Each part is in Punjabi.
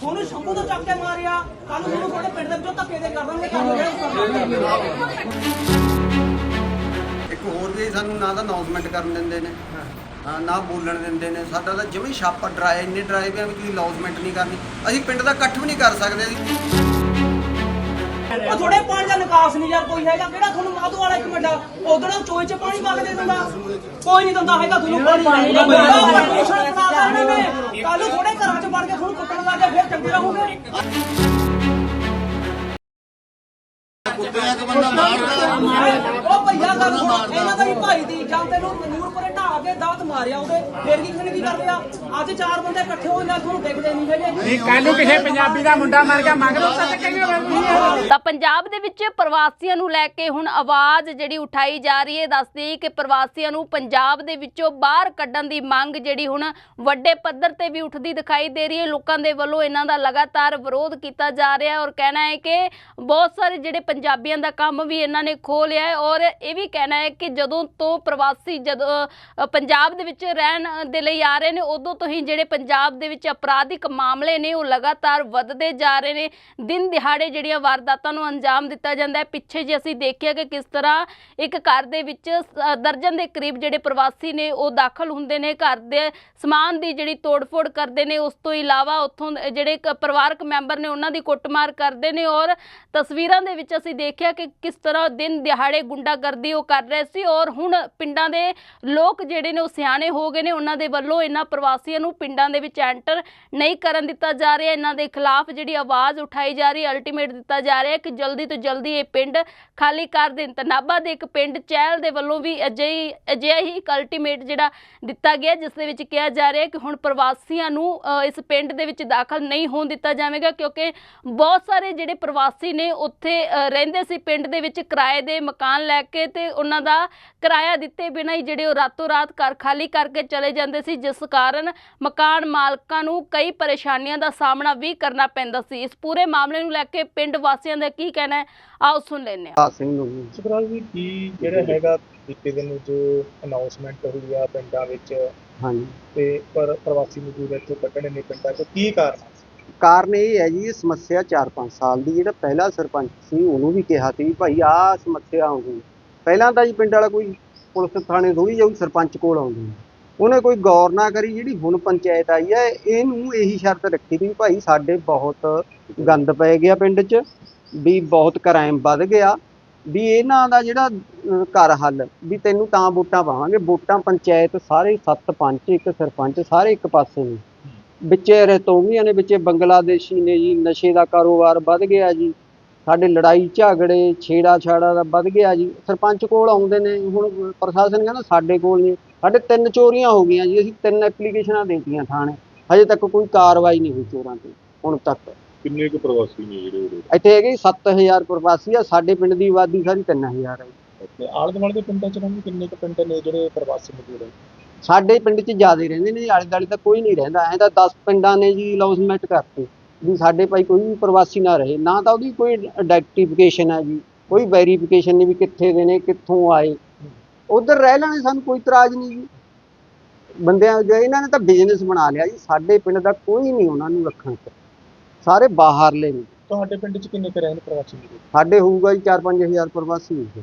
ਤੁਹਾਨੂੰ ਸ਼ੰਭੂ ਤੋਂ ਚੱਕ ਕੇ ਮਾਰਿਆ ਕੱਲ ਨੂੰ ਤੁਹਾਨੂੰ ਤੁਹਾਡੇ ਪਿੰਡ ਦੇ ਵਿੱਚੋਂ ਧੱਕੇ ਦੇ ਕਰ ਦੇਣਗੇ, ਤੁਹਾਨੂੰ ਜਿਹੜਾ ਇੱਕ ਹੋਰ ਵੀ ਸਾਨੂੰ ਨਾ ਤਾਂ ਅਨਾਉਂਸਮੈਂਟ ਕਰਨ ਦਿੰਦੇ ਨੇ, ਹਾਂ, ਨਾ ਬੋਲਣ ਦਿੰਦੇ ਨੇ, ਸਾਡਾ ਤਾਂ ਜਿਵੇਂ ਛਾਪ ਡਰਾਏ, ਇੰਨੇ ਡਰਾਏ ਵੀ ਆ ਵੀ ਤੁਸੀਂ ਅਨਾਉਂਸਮੈਂਟ ਨਹੀਂ ਕਰਨੀ। ਅਸੀਂ ਪਿੰਡ ਦਾ ਇਕੱਠ ਵੀ ਨਹੀਂ ਕਰ ਸਕਦੇ ਅਸੀਂ। ਉਹ ਥੋੜੇ ਪਾਣੀ ਦਾ ਨਿਕਾਸ ਨਹੀਂ ਯਾਰ ਕੋਈ ਹੈਗਾ। ਕਿਹੜਾ ਤੁਹਾਨੂੰ ਮਾਧੂ ਵਾਲਾ ਇੱਕ ਮਿੰਟ? ਉਧਰ ਚੋਏ ਚ ਪਾਣੀ ਪਾ ਕੇ ਦੇ ਦਿੰਦਾ। ਕੋਈ ਨਹੀਂ ਦਿੰਦਾ ਹੈਗਾ ਤੁਹਾਨੂੰ ਪਾਣੀ ਪਰਮਿਸ਼ਨ ਬਣਾ ਕਰਨੇ ਨੇ। ਕੱਲ ਨੂੰ ਥੋੜੇ ਘਰਾਂ ਚ ਵੜ ਕੇ ਤੁਹਾਨੂੰ ਕੁੱਟਣ ਲੱਗ ਗਿਆ ਫਿਰ ਚੰਗੇ ਰਹੋਗੇ। ਉਹ ਭਈਆ ਗੱਲ ਸੁਣ। ਇਹਨਾਂ ਦਾ ਹੀ ਭਾਈ ਦੀ ਜਾਂ ਤੈਨੂੰ ਨੂਰਪੁਰੇ ਢਾਹ ਕੇ ਦਾਤ ਮਾਰਿਆ ਉਹਦੇ ਫਿਰ ਕੀ ਖਣੀ ਕੀ ਕਰਦੇ ਆ। ਅੱਜ ਚਾਰ ਬੰਦੇ ਇਕੱਠੇ ਹੋਏ ਨਾਲ ਤੁਹਾਨੂੰ ਦੇਖਦੇ ਨਹੀਂ ਹੈਗੇ। ਨਹੀਂ ਕੱਲ ਨੂੰ ਕਿਸੇ ਪੰਜਾਬੀ ਦਾ ਮੁੰਡਾ ਮਰ ਗਿਆ ਮੰਗ ਲਓ ਤਾਂ ਚੱਕੇਗੇ ਤਾਂ ਪੰਜਾਬ ਦੇ ਵਿੱਚ ਪ੍ਰਵਾਸੀਆਂ ਨੂੰ ਲੈ ਕੇ ਹੁਣ ਆਵਾਜ਼ ਜਿਹੜੀ ਉਠਾਈ ਜਾ ਰਹੀ ਹੈ ਦੱਸਦੀ ਕਿ ਪ੍ਰਵਾਸੀਆਂ ਨੂੰ ਪੰਜਾਬ ਦੇ ਵਿੱਚੋਂ ਬਾਹਰ ਕੱਢਣ ਦੀ ਮੰਗ ਜਿਹੜੀ ਹੁਣ ਵੱਡੇ ਪੱਧਰ ਤੇ ਵੀ ਉੱਠਦੀ ਦਿਖਾਈ ਦੇ ਰਹੀ ਹੈ। ਲੋਕਾਂ ਦੇ ਵੱਲੋਂ ਇਹਨਾਂ ਦਾ ਲਗਾਤਾਰ ਵਿਰੋਧ ਕੀਤਾ ਜਾ ਰਿਹਾ ਹੈ ਔਰ ਕਹਿਣਾ ਹੈ ਕਿ ਬਹੁਤ ਸਾਰੇ ਜਿਹੜੇ ਪੰਜਾਬੀਆਂ ਦਾ ਕੰਮ ਵੀ ਇਹਨਾਂ ਨੇ ਖੋਹ ਲਿਆ ਹੈ ਔਰ ਇਹ ਵੀ ਕਹਿਣਾ ਹੈ ਕਿ ਜਦੋਂ ਤੋਂ ਪ੍ਰਵਾਸੀ ਜਦੋਂ ਪੰਜਾਬ ਦੇ ਵਿੱਚ ਰਹਿਣ ਦੇ ਲਈ ਆ ਰਹੇ ਨੇ, ਉਦੋਂ ਤੋਂ ਹੀ ਜਿਹੜੇ ਪੰਜਾਬ ਦੇ ਵਿੱਚ ਅਪਰਾਧਿਕ ਮਾਮਲੇ ਨੇ, ਉਹ ਲਗਾਤਾਰ ਵੱਧਦੇ ਜਾ ਰਹੇ ਨੇ। ਦਿਨ ਦਿਹਾੜੇ ਜਿਹੜੀਆਂ ਵਾਰਦਾਤਾਂ ਨੂੰ ਅੰਜਾਮ ਦਿੱਤਾ ਜਾਂਦਾ ਹੈ। ਪਿੱਛੇ ਜੇ ਅਸੀਂ ਦੇਖਿਆ ਕਿ ਕਿਸ ਤਰ੍ਹਾਂ ਇੱਕ ਘਰ ਦੇ ਵਿੱਚ ਦਰਜਨ ਦੇ ਕਰੀਬ ਜਿਹੜੇ ਪ੍ਰਵਾਸੀ ਨੇ, ਉਹ ਦਾਖਲ ਹੁੰਦੇ ਨੇ। ਘਰ ਦੇ ਸਮਾਨ ਦੀ ਜਿਹੜੀ ਤੋੜਫੋੜ ਕਰਦੇ ਨੇ, ਉਸ ਤੋਂ ਇਲਾਵਾ ਉੱਥੋਂ ਜਿਹੜੇ ਕ- ਪਰਿਵਾਰਕ ਮੈਂਬਰ ਨੇ, ਉਹਨਾਂ ਦੀ ਕੁੱਟਮਾਰ ਕਰਦੇ ਨੇ। ਔਰ ਤਸਵੀਰਾਂ ਦੇ ਵਿੱਚ ਅਸੀਂ ਦੇਖਿਆ ਕਿ ਕਿਸ ਤਰ੍ਹਾਂ ਦਿਨ ਦਿਹਾੜੇ ਗੁੰਡਾਗਰਦੀ ਉਹ ਕਰ ਰਹੇ ਸੀ। ਔਰ ਹੁਣ ਪਿੰਡਾਂ ਦੇ ਲੋਕ ਜਿਹੜੇ ਜਿਹੜੇ ਨੇ ਉਹ ਸਿਆਣੇ ਹੋ ਗਏ ਨੇ, ਉਹਨਾਂ ਦੇ ਵੱਲੋਂ ਇਹਨਾਂ ਪ੍ਰਵਾਸੀਆਂ ਨੂੰ ਪਿੰਡਾਂ ਦੇ ਵਿੱਚ ਐਂਟਰ ਨਹੀਂ ਕਰਨ ਦਿੱਤਾ ਜਾ ਰਿਹਾ। ਇਹਨਾਂ ਦੇ ਖਿਲਾਫ ਜਿਹੜੀ ਆਵਾਜ਼ ਉਠਾਈ ਜਾ ਰਹੀ ਅਲਟੀਮੇਟ ਦਿੱਤਾ ਜਾ ਰਿਹਾ ਕਿ ਜਲਦੀ ਤੋਂ ਜਲਦੀ ਇਹ ਪਿੰਡ ਖਾਲੀ ਕਰ ਦੇਣ। ਤਾਂ ਨਾਭਾ ਦੇ ਇੱਕ ਪਿੰਡ ਚਹਿਲ ਦੇ ਵੱਲੋਂ ਵੀ ਅਜਿਹੀ, ਅਜਿਹਾ ਹੀ ਇੱਕ ਅਲਟੀਮੇਟ ਜਿਹੜਾ ਦਿੱਤਾ ਗਿਆ, ਜਿਸ ਦੇ ਵਿੱਚ ਕਿਹਾ ਜਾ ਰਿਹਾ ਕਿ ਹੁਣ ਪ੍ਰਵਾਸੀਆਂ ਨੂੰ ਇਸ ਪਿੰਡ ਦੇ ਵਿੱਚ ਦਾਖਲ ਨਹੀਂ ਹੋਣ ਦਿੱਤਾ ਜਾਵੇਗਾ, ਕਿਉਂਕਿ ਬਹੁਤ ਸਾਰੇ ਜਿਹੜੇ ਪ੍ਰਵਾਸੀ ਨੇ ਉੱਥੇ ਰਹਿੰਦੇ ਸੀ ਪਿੰਡ ਦੇ ਵਿੱਚ ਕਿਰਾਏ ਦੇ ਮਕਾਨ ਲੈ ਕੇ ਤੇ ਉਹਨਾਂ ਦਾ ਕਿਰਾਇਆ ਦਿੱਤੇ ਬਿਨਾਂ ਹੀ ਜਿਹੜੇ ਉਹ ਰਾਤੋਂ ਰਾਤ ਘਰ ਖਾਲੀ ਕਰਕੇ ਚਲੇ ਜਾਂਦੇ ਸੀ ਜਿਸ ਕਾਰਨ ਮਕਾਨ ਮਾਲਕਾਂ ਨੂੰ ਕਈ ਪਰੇਸ਼ਾਨੀਆਂ ਦਾ ਸਾਹਮਣਾ ਵੀ ਕਰਨਾ ਪੈਂਦਾ ਸੀ। ਇਸ ਪੂਰੇ ਮਾਮਲੇ ਨੂੰ ਲੈ ਕੇ ਪਿੰਡ ਵਾਸੀਆਂ ਦਾ ਕੀ ਕਹਿਣਾ ਹੈ? ਆਓ ਸੁਣ ਲੈਂਦੇ ਹਾਂ। ਆ ਸਿੰਘ। ਸੁਖਰਾਜ ਜੀ ਕੀ ਜਿਹੜਾ ਹੈਗਾ ਬੀਤੇ ਦਿਨ ਜੋ ਅਨਾਉਂਸਮੈਂਟ ਹੋਈ ਆ ਪਿੰਡਾਂ ਵਿੱਚ? ਹਾਂਜੀ। ਤੇ ਪਰ ਪ੍ਰਵਾਸੀ ਮਜ਼ਦੂਰ ਇੱਥੋਂ ਕੱਢਣੇ ਨੇ ਪਿੰਡਾਂ 'ਚ। ਕੀ ਕਾਰਨ ਆ? ਕਾਰਨ ਇਹ ਹੈ ਜੀ ਇਹ ਸਮੱਸਿਆ 4-5 ਸਾਲ ਦੀ ਜਿਹੜਾ ਪਹਿਲਾ ਸਰਪੰਚ ਸੀ ਉਹਨੂੰ ਵੀ ਕਿਹਾ ਸੀ ਵੀ ਭਾਈ ਆਹ ਸਮੱਸਿਆ ਆਉਂਦੀ ਪਹਿਲਾਂ ਤਾਂ ਜੀ ਪਿੰਡ ਵਾਲਾ ਕੋਈ ਪੁਲਿਸ ਥਾਣੇ ਥੋੜੀ ਜਾਊ ਸਰਪੰਚ ਕੋਲ ਆਉਂਦੀ ਹੈ। ਉਹਨੇ ਕੋਈ ਗੌਰ ਨਾ ਕਰੀ, ਜਿਹੜੀ ਹੁਣ ਪੰਚਾਇਤ ਆਈ ਹੈ, ਇਹਨੂੰ ਇਹੀ ਸ਼ਰਤ ਰੱਖੀ ਵੀ ਭਾਈ ਸਾਡੇ ਬਹੁਤ ਗੰਦ ਪੈ ਗਿਆ ਪਿੰਡ 'ਚ, ਵੀ ਬਹੁਤ ਕ੍ਰਾਈਮ ਵੱਧ ਗਿਆ, ਵੀ ਇਹਨਾਂ ਦਾ ਜਿਹੜਾ ਘਰ ਹੱਲ, ਵੀ ਤੈਨੂੰ ਤਾਂ ਵੋਟਾਂ ਪਾਵਾਂਗੇ, ਵੋਟਾਂ ਪੰਚਾਇਤ ਸਾਰੇ ਸੱਤ ਪੰਚ ਇੱਕ ਸਰਪੰਚ ਸਾਰੇ ਇੱਕ ਪਾਸੇ ਨੇ ਵਿੱਚੇ ਰਤੋਵੀਆਂ ਨੇ, ਵਿੱਚੇ ਬੰਗਲਾਦੇਸ਼ੀ ਨੇ ਜੀ, ਨਸ਼ੇ ਦਾ ਕਾਰੋਬਾਰ ਵੱਧ ਗਿਆ ਜੀ ਸਾਡੇ ਲੜਾਈ ਝਗੜੇ ਛੇੜਾ ਛਾੜਾ ਦਾ ਵੱਧ ਗਿਆ ਜੀ। ਸਰਪੰਚ ਕੋਲ ਆਉਂਦੇ ਨੇ ਹੁਣ ਪ੍ਰਸ਼ਾਸਨ ਕਹਿੰਦਾ ਸਾਡੇ ਕੋਲ ਨਹੀਂ। ਸਾਡੇ ਤਿੰਨ ਚੋਰੀਆਂ ਹੋ ਗਈਆਂ ਜੀ ਅਸੀਂ ਤਿੰਨ ਐਪਲੀਕੇਸ਼ਨਾਂ ਦੇਤੀਆਂ ਥਾਣੇ। ਹਜੇ ਤੱਕ ਕੋਈ ਕਾਰਵਾਈ ਨਹੀਂ ਹੋਈ ਚੋਰਾਂ ਤੇ ਹੁਣ ਤੱਕ। ਕਿੰਨੇ ਕੁ ਪ੍ਰਵਾਸੀ ਨੇ ਜਿਹੜੇ ਉਰੇ? ਇੱਥੇ ਹੈਗੇ 7000 ਪ੍ਰਵਾਸੀ ਆ ਸਾਡੇ ਪਿੰਡ ਦੀ ਆਬਾਦੀ ਸਾਰੀ 3000 ਹੈ ਜੀ। ਤੇ ਆਲੇ ਦੁਆਲੇ ਦੇ ਪਿੰਡਾਂ 'ਚ ਰਹਿੰਦੇ ਕਿੰਨੇ ਕੁ ਪਿੰਡ ਨੇ ਜਿਹੜੇ ਪ੍ਰਵਾਸੀ ਮਜ਼ਦੂਰ ਹੈ ਸਾਡੇ ਪਿੰਡ 'ਚ ਜ਼ਿਆਦਾ ਰਹਿੰਦੇ ਨੇ ਜੀ ਆਲੇ ਦੁਆਲੇ ਤਾਂ ਕੋਈ ਨਹੀਂ ਰਹਿੰਦਾ। ਐਂ ਤਾਂ 10 ਪਿੰਡਾਂ ਨੇ ਜੀ ਅਨਾਉਂਸਮੈਂਟ ਕਰਤੀ। ਵੀ ਸਾਡੇ ਭਾਈ ਕੋਈ ਵੀ ਪ੍ਰਵਾਸੀ ਨਾ ਰਹੇ ਨਾ ਤਾਂ ਉਹਦੀ ਕੋਈ ਆਈਡੈਂਟੀਫਿਕੇਸ਼ਨ ਹੈ ਜੀ ਕੋਈ ਵੈਰੀਫਿਕੇਸ਼ਨ ਨਹੀਂ ਵੀ ਕਿੱਥੇ ਦੇ ਨੇ ਕਿੱਥੋਂ ਆਏ। ਉਧਰ ਰਹਿ ਲੈਣੇ ਸਾਨੂੰ ਕੋਈ ਇਤਰਾਜ਼ ਨਹੀਂ ਜੀ। ਬੰਦਿਆਂ ਜੇ ਇਹਨਾਂ ਨੇ ਤਾਂ ਬਿਜ਼ਨਸ ਬਣਾ ਲਿਆ ਜੀ ਸਾਡੇ ਪਿੰਡ ਦਾ ਕੋਈ ਨਹੀਂ ਉਹਨਾਂ ਨੂੰ ਰੱਖਣ ਚ ਸਾਰੇ ਬਾਹਰਲੇ ਨੇ। ਤੁਹਾਡੇ ਪਿੰਡ 'ਚ ਕਿੰਨੇ ਕੁ ਰਹਿੰਦੇ ਪ੍ਰਵਾਸੀ ਸਾਡੇ ਹੋਊਗਾ ਜੀ 4-5000 ਪ੍ਰਵਾਸੀ ਹੋਊਗੇ।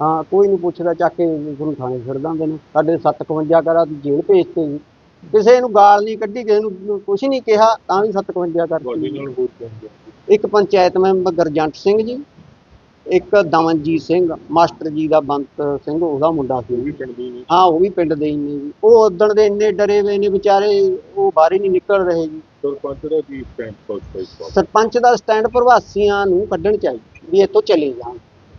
ਹਾਂ ਕੋਈ ਨਹੀਂ ਪੁੱਛਦਾ ਚੱਕ ਕੇ ਤੁਹਾਨੂੰ ਥਾਣੇ ਛੱਡ ਦਿੰਦੇ ਨੇ। ਸਾਡੇ 57 ਕਰਾ ਜੇਲ੍ਹ ਭੇਜਤੇ ਜੀ ਕਿਸੇ ਨੂੰ ਗਾਲ ਨਹੀਂ ਕੱਢੀ ਕਿਸੇ ਨੂੰ ਕੁਝ ਨਹੀਂ ਕਿਹਾ ਤਾਂ ਵੀ 57 ਤੁਹਾਡੇ ਕਰਤੀ ਇੱਕ ਪੰਚਾਇਤ ਮੈਂਬਰ ਗਰਜੰਟ ਸਿੰਘ ਜੀ ਇੱਕ ਦਮਨਜੀਤ ਸਿੰਘ ਮਾਸਟਰ ਜੀ ਦਾ ਬੰਤ ਸਿੰਘ ਉਹਦਾ ਮੁੰਡਾ ਸੀ। ਵੀ ਪਿੰਡ ਦੇ ਹੀ ਉਹ ਵੀ ਪਿੰਡ ਦੇ ਹੀ ਨੇ ਜੀ। ਉਹ ਉਦਣ ਦੇ ਇੰਨੇ ਡਰੇ ਹੋਏ ਨੇ ਵਿਚਾਰੇ ਉਹ ਬਾਹਰ ਹੀ ਨਹੀਂ ਨਿਕਲ ਰਹੇ ਜੀ। ਸਰਪੰਚ ਦਾ ਕੀ ਸਟੈਂਡ ਸਰਪੰਚ ਦਾ ਸਟੈਂਡ ਪ੍ਰਵਾਸੀਆਂ ਨੂੰ ਕੱਢਣ ਚਾਹੀਦਾ ਵੀ ਇੱਥੋਂ ਚਲੇ ਜਾਣ।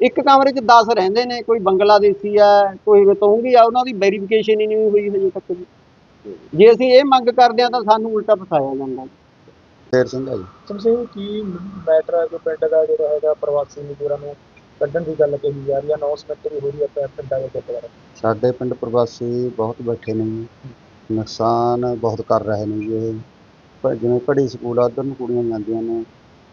ਇੱਕ ਕਮਰੇ 'ਚ 10 ਰਹਿੰਦੇ ਨੇ ਕੋਈ ਬੰਗਲਾਦੇਸ਼ੀ ਆ ਕੋਈ ਰਤੋਂਗੀ ਆ ਉਹਨਾਂ ਦੀ ਵੈਰੀਫਿਕੇਸ਼ਨ ਹੀ ਨਹੀਂ ਹੋਈ ਹਜੇ ਤੱਕ ਜੀ। ਜੇ ਅਸੀਂ ਇਹ ਮੰਗ ਕਰਦੇ ਆ ਤਾਂ ਸਾਨੂੰ ਉਲਟਾ ਫਸਾਇਆ ਜਾਂਦਾ ਫੇਰ ਸਿੰਘ ਆ ਜੀ ਸਮਝੇ ਕੀ ਮੈਟਰ ਹੈ ਜੋ ਪਿੰਡ ਦਾ ਜਿਹੜਾ ਹੈਗਾ ਪ੍ਰਵਾਸੀ ਮਜ਼ਦੂਰਾਂ ਨੂੰ ਕੱਢਣ ਦੀ ਗੱਲ ਕਹੀ ਜਾ ਰਹੀ ਹੈ ਅਨਾਉਂਸਮੈਂਟ ਵੀ ਹੋ ਰਹੀ ਹੈ ਪਿੰ- ਪਿੰਡਾਂ ਦੇ ਗੁਰਦੁਆਰਾ ਸਾਡੇ ਪਿੰਡ ਪ੍ਰਵਾਸੀ ਬਹੁਤ ਬੈਠੇ ਨੇ ਜੀ। ਨੁਕਸਾਨ ਬਹੁਤ ਕਰ ਰਹੇ ਨੇ ਜੀ ਇਹ। ਜਿਵੇਂ ਪੜ੍ਹੀ ਸਕੂਲ ਆ ਉੱਧਰ ਨੂੰ ਕੁੜੀਆਂ ਜਾਂਦੀਆਂ ਨੇ।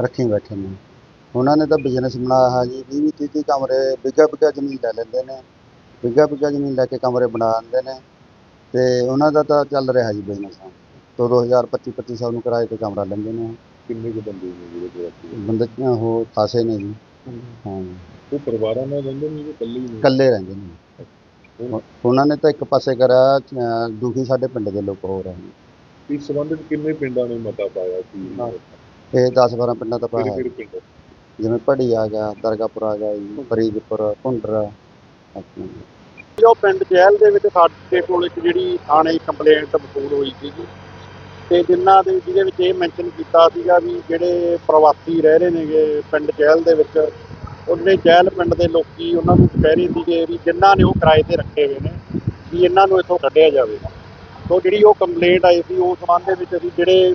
ਰੱਖੀ ਬੈਠੇ ਨੇ। ਉਹਨਾਂ ਨੇ ਤਾਂ ਬਿਜ਼ਨਸ ਬਣਾਇਆ ਹੈ ਜੀ 20 ਵੀਹ ਤੀਹ ਕਮਰੇ ਬਿੱਗਾ ਬਿੱਗਾ ਜ਼ਮੀਨ ਲੈ ਲੈਂਦੇ ਨੇ। ਬਿੱਗਾ ਬਿੱਗਾ ਜ਼ਮੀਨ ਲੈ ਕੇ ਕਮਰੇ ਬਣਾ ਦਿੰਦੇ ਨੇ। ਤੇ ਉਹਨਾਂ ਦਾ ਤਾਂ ਚੱਲ ਰਿਹਾ ਜੀ ਬਿਜ਼ਨਸ ਹਜ਼ਾਰ ਪੱਚੀ ਪੱਚੀ ਸੌ ਨੂੰ ਕਿਰਾਏ ਤੇ ਕਮਰਾ ਲੈਂਦੇ ਨੇ। ਕਿੰਨੇ ਕੁ ਬੰਦੇ ਨੇ ਜਿਹੜੇ ਪ੍ਰਵਾਸੀ ਬੰਦੇ ਉਹ ਖਾਸੇ ਨੇ ਜੀ। ਹਾਂ। ਉਹ ਪਰਿਵਾਰਾਂ ਨਾਲ ਰਹਿੰਦੇ ਨੇ ਜਾਂ ਇਕੱਲੇ ਹੀ ਨੇ? ਇਕੱਲੇ ਰਹਿੰਦੇ ਨੇ। ਉਹ- ਉਹਨਾਂ ਨੇ ਤਾਂ ਇੱਕ ਪਾਸੇ ਅਹ ਦੁਖੀ ਸਾਡੇ ਪਿੰਡ ਦੇ ਲੋਕ ਹੋ ਰਹੇ ਨੇ ਇਸ ਸੰਬੰਧ ਵਿੱਚ ਕਿੰਨੇ ਪਿੰਡਾਂ ਨੇ ਮਤਾ ਪਾਇਆ ਸੀ। ਇਹ 10 12 ਪਿੰਡਾਂ ਦਾ ਪਾਇਆ ਪਿੰਡ। ਜਿਵੇਂ ਪੜੀ ਆ ਗਿਆ ਦਰਗਾਪੁਰ ਆ ਗਿਆ ਜੀ ਫਰੀਦਪੁਰ ਭੁੰਡਰ ਆਪਣਾ ਜੋ। ਪਿੰਡ ਜਹਿਲ ਦੇ ਵਿੱਚ ਸਾਡੇ ਕੋਲ ਇੱਕ ਜਿਹੜੀ ਥਾਣੇ ਕੰਪਲੇਂਟ ਵਸੂਲ ਹੋਈ ਸੀਗੀ ਤੇ ਜਿਨ੍ਹਾਂ ਦੇ ਜਿਹਦੇ ਵਿੱਚ ਇਹ ਮੈਂਸ਼ਨ ਕੀਤਾ ਸੀਗਾ ਵੀ ਜਿਹੜੇ ਪ੍ਰਵਾਸੀ ਰਹਿ ਰਹੇ ਨੇਗੇ ਪਿੰਡ ਜਹਿਲ ਦੇ ਵਿੱਚ ਉਹਨੇ ਜਹਿਲ ਪਿੰਡ ਦੇ ਲੋਕੀ ਉਹਨਾਂ ਨੂੰ ਕਹਿ ਰਹੇ ਸੀਗੇ ਵੀ ਜਿਨ੍ਹਾਂ ਨੇ ਉਹ ਕਿਰਾਏ ਤੇ ਰੱਖੇ ਹੋਏ ਨੇ ਵੀ ਇਹਨਾਂ ਨੂੰ ਇੱਥੋਂ ਕੱਢਿਆ ਜਾਵੇ। ਸੋ ਜਿਹੜੀ ਉਹ ਕੰਪਲੇਂਟ ਆਈ ਸੀ ਉਸ ਸੰਬੰਧ ਦੇ ਵਿੱਚ ਅਸੀਂ ਜਿਹੜੇ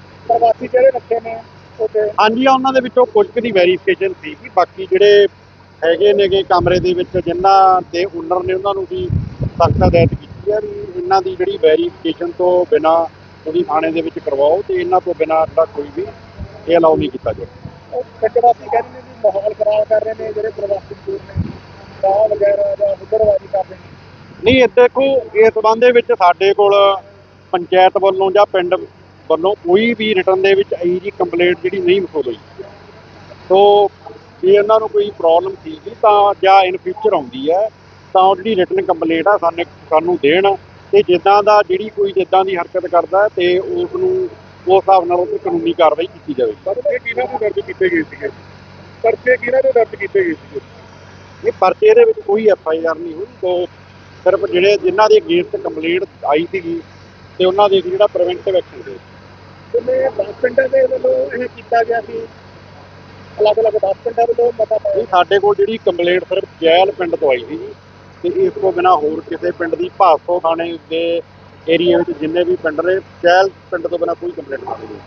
ਪ੍ਰਵਾਸੀ ਜਿਹੜੇ ਰੱਖੇ ਨੇ ਉਹਦੇ ਹਾਂਜੀ ਉਹਨਾਂ ਦੇ ਵਿੱਚੋਂ ਕੁਝ ਕੁ ਦੀ ਵੈਰੀਫਿਕੇਸ਼ਨ ਸੀ ਕਿ ਬਾਕੀ ਜਿਹੜੇ ਹੈਗੇ ਨੇਗੇ ਕਮਰੇ ਦੇ ਵਿੱਚ ਜਿਨ੍ਹਾਂ ਦੇ ਓਨਰ ਨੇ ਉਹਨਾਂ ਨੂੰ ਵੀ ਸਖਤ ਹਦਾਇਤ ਕੀਤੀ ਹੈ ਵੀ ਇਹਨਾਂ ਦੀ ਜਿਹੜੀ ਵੈਰੀਫਿਕੇਸ਼ਨ ਤੋਂ ਬਿਨਾ ਉਹਦੀ ਥਾਣੇ ਦੇ ਵਿੱਚ ਕਰਵਾਓ ਤੇ ਇਹਨਾਂ ਤੋਂ ਬਿਨਾ ਜਿਹੜਾ ਕੋਈ ਵੀ ਇਹ ਅਲਾਉ ਨਹੀਂ ਕੀਤਾ ਜਾਵੇ ਉਹ ਪਿੰਡ ਵਾਸੀ ਕਹਿੰਦੇ ਨੇ ਵੀ ਮਾਹੌਲ ਖਰਾਬ ਕਰ ਰਹੇ ਨੇ ਜਿਹੜੇ ਪ੍ਰਵਾਸੀ ਮਜ਼ਦੂਰ ਨੇ ਸ਼ਰਾਬ ਵਗੈਰਾ ਜਾਂ ਹੁੱਲੜਬਾਜ਼ੀ ਕਰ ਰਹੇ ਨੇ। ਨਹੀਂ ਇਹ ਦੇਖੋ ਇਸ ਸੰਬੰਧ ਦੇ ਵਿੱਚ ਸਾਡੇ ਕੋਲ ਪੰਚਾਇਤ ਵੱਲੋਂ ਜਾਂ ਪਿੰਡ ਵੱਲੋਂ ਕੋਈ ਵੀ ਰਿਟਰਨ ਦੇ ਵਿੱਚ ਇਹੀ ਜੀ ਕੰਪਲੇਂਟ ਜਿਹੜੀ ਨਹੀਂ ਵਸੂਲ ਹੋਈ ਸੋ ਜੇ ਇਹਨਾਂ ਨੂੰ ਕੋਈ ਪ੍ਰੋਬਲਮ ਸੀਗੀ ਤਾਂ ਜਾਂ ਇਨ ਫਿਊਚਰ ਆਉਂਦੀ ਹੈ ਤਾਂ ਉਹ ਜਿਹੜੀ ਰਿਟਰਨ ਕੰਪਲੇਂਟ ਆ ਸਾਨੂੰ ਸਾਨੂੰ ਦੇਣ ਤੇ ਜਿੱਦਾਂ ਦਾ ਜਿਹੜੀ ਕੋਈ ਜਿੱਦਾਂ ਦੀ ਹਰਕਤ ਕਰਦਾ ਤੇ ਉਸ ਨੂੰ ਉਸ ਹਿਸਾਬ ਨਾਲ ਉਹ ਕਾਨੂੰਨੀ ਕਾਰਵਾਈ ਕੀਤੀ ਜਾਵੇ। ਪਰ ਇਹ ਕਿਹਨਾਂ ਦੇ ਦਰਜ ਕੀਤੇ ਗਏ ਸੀਗੇ? ਪਰਚੇ ਕਿਹਨਾਂ ਦੇ ਦਰਜ ਕੀਤੇ ਗਏ ਸੀਗੇ? ਇਹ ਪਰਚੇ ਦੇ ਵਿੱਚ ਕੋਈ ਐਫ ਆਈ ਆਰ ਨਹੀਂ ਹੋਈ ਤੋਂ ਸਿਰਫ ਜਿਹੜੇ ਜਿਨ੍ਹਾਂ ਦੇ ਅਗੇਂਸਟ ਕੰਪਲੇਂਟ ਆਈ ਸੀਗੀ ਤੇ ਉਹਨਾਂ ਦੇ ਜਿਹੜਾ ਪ੍ਰੀਵੈਂਟਿਵ ਐਕਸ਼ਨ ਦੇ ਜਿਵੇਂ ਦਸ ਪਿੰਡਾਂ ਦੇ ਵੱਲੋਂ ਇਹ ਕੀਤਾ ਗਿਆ ਸੀ। ਅਲੱਗ-ਅਲੱਗ ਦਸ ਪਿੰਡਾਂ ਵੱਲੋਂ ਮਤਾ ਪਾਇਆ ਨਹੀਂ, ਸਾਡੇ ਕੋਲ ਜਿਹੜੀ ਕੰਪਲੇਂਟ ਸਿਰਫ ਜੈਲ ਪਿੰਡ ਤੋਂ ਆਈ ਸੀ ਜੀ। ਤੇ ਇਸ ਤੋਂ ਬਿਨਾ ਹੋਰ ਕਿਸੇ ਪਿੰਡ ਦੀ ਭਾਸੋ ਥਾਣੇ ਦੇ ਏਰੀਆ ਵਿੱਚ ਜਿੰਨੇ ਵੀ ਪਿੰਡ ਨੇ, ਜੈਲ ਪਿੰਡ ਤੋਂ ਬਿਨਾ ਕੋਈ ਕੰਪਲੇਂਟ ਨਹੀਂ ਆਈ।